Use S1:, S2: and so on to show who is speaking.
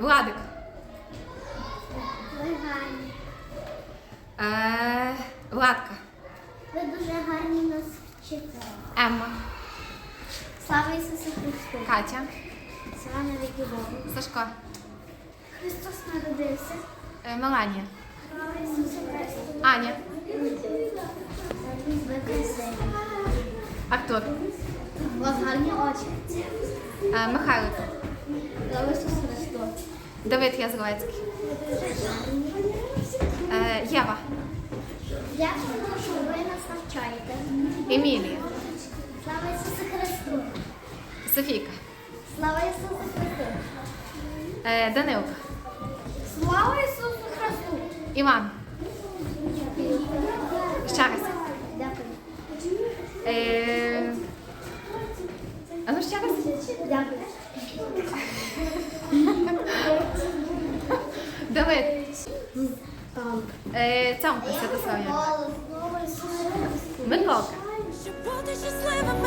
S1: Владик.
S2: Ви гарні.
S1: Е, Владка.
S2: Ви дуже гарні нас вчите.
S1: Емма.
S2: Слава Ісусу Христу!
S1: Катя.
S2: Слава навіки Богу!
S1: Сашко.
S2: Христос народився.
S1: Е, Меланія.
S2: Слава Ісусу Христу!
S1: Аня.
S2: Ви красиві.
S1: Артур.
S2: У вас гарні очі.
S1: Е, Михайло.
S2: Слава Ісусу Христу!
S1: Давид Язловецький. Е, Єва.
S2: Дякую, що ви нас навчаєте.
S1: Емілія.
S2: Слава Ісусу Христу!
S1: Софійка.
S2: Слава Ісусу Христу!
S1: Е, Данилка.
S2: Слава Ісусу Христу!
S1: Іван. Ще раз.
S2: Дякую.
S1: Е, а ну ще раз.
S2: Дякую.
S1: Давид.
S2: Там.
S1: Е, Цьомка Святослав'я. Миколка.
S3: Щоб бути щасливим.